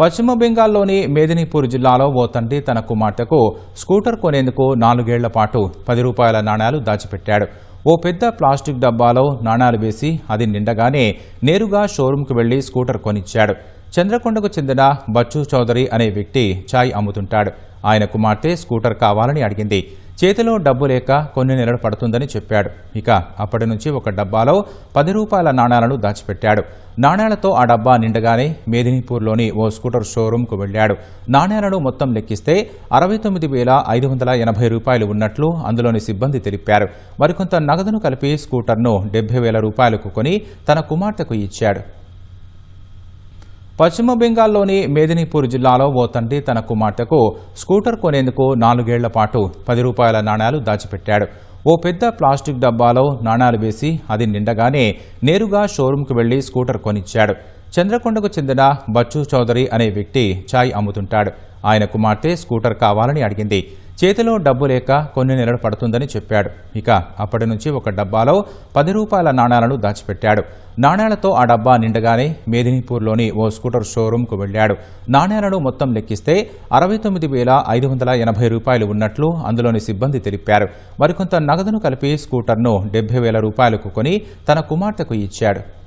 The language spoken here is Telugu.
పశ్చిమ బెంగాల్లోని మేదినీపూర్ జిల్లాలో ఓ తండ్రి తన కుమార్తెకు స్కూటర్ కొనేందుకు నాలుగేళ్ళ పాటు పది రూపాయల నాణ్యాలు దాచిపెట్టాడు. ఓ పెద్ద ప్లాస్టిక్ డబ్బాలో నాణాలు వేసి అది నిండగానే నేరుగా షోరూంకు వెళ్ళి స్కూటర్ కొనిచ్చాడు. చంద్రకొండకు చెందిన బచ్చు చౌదరి అనే వ్యక్తి చాయ్ అమ్ముతుంటాడు. ఆయన కుమార్తె స్కూటర్ కావాలని అడిగింది. చేతిలో డబ్బు లేక కొన్ని నెలలు పడుతుందని చెప్పాడు. ఇక అప్పటి నుంచి ఒక డబ్బాలో పది రూపాయల నాణాలను దాచిపెట్టాడు. నాణేలతో ఆ డబ్బా నిండగానే మేదినీపూర్లోని ఓ స్కూటర్ షోరూంకు వెళ్ళాడు నాణేలను మొత్తం లెక్కిస్తే అరవై తొమ్మిది వేల ఐదు వందల ఎనభై రూపాయలు ఉన్నట్లు అందులోని సిబ్బంది తెలిపారు. మరికొంత నగదును కలిపి స్కూటర్ను డెబ్బై వేల రూపాయలకు కొని తన కుమార్తెకు ఇచ్చాడు. పశ్చిమ బెంగాల్లోని మేదినీపూర్ జిల్లాలో ఓ తండ్రి తన కుమార్తెకు స్కూటర్ కొనేందుకు నాలుగేళ్ళ పాటు పది రూపాయల నాణ్యాలు దాచిపెట్టాడు. ఓ పెద్ద ప్లాస్టిక్ డబ్బాలో నాణాలు వేసి అది నిండగానే నేరుగా షోరూంకు వెళ్ళి స్కూటర్ కొనిచ్చాడు. చంద్రకొండకు చెందిన బచ్చు చౌదరి అనే వ్యక్తి చాయ్ అమ్ముతుంటాడు. ఆయన కుమార్తె స్కూటర్ కావాలని అడిగింది. చేతిలో డబ్బు లేక కొన్ని నెలలు పడుతుందని చెప్పాడు. ఇక అప్పటి నుంచి ఒక డబ్బాలో పది రూపాయల నాణ్యాలను దాచిపెట్టాడు. నాణేలతో ఆ డబ్బా నిండగానే మేదినీపూర్లోని ఓ స్కూటర్ షోరూంకు వెళ్ళాడు నాణేలను మొత్తం లెక్కిస్తే అరవై తొమ్మిది వేల ఐదు వందల ఎనభై రూపాయలు ఉన్నట్లు అందులోని సిబ్బంది తెలిపారు. మరికొంత నగదును కలిపి స్కూటర్ను డెబ్బై వేల రూపాయలకు కొని తన కుమార్తెకు ఇచ్చాడు.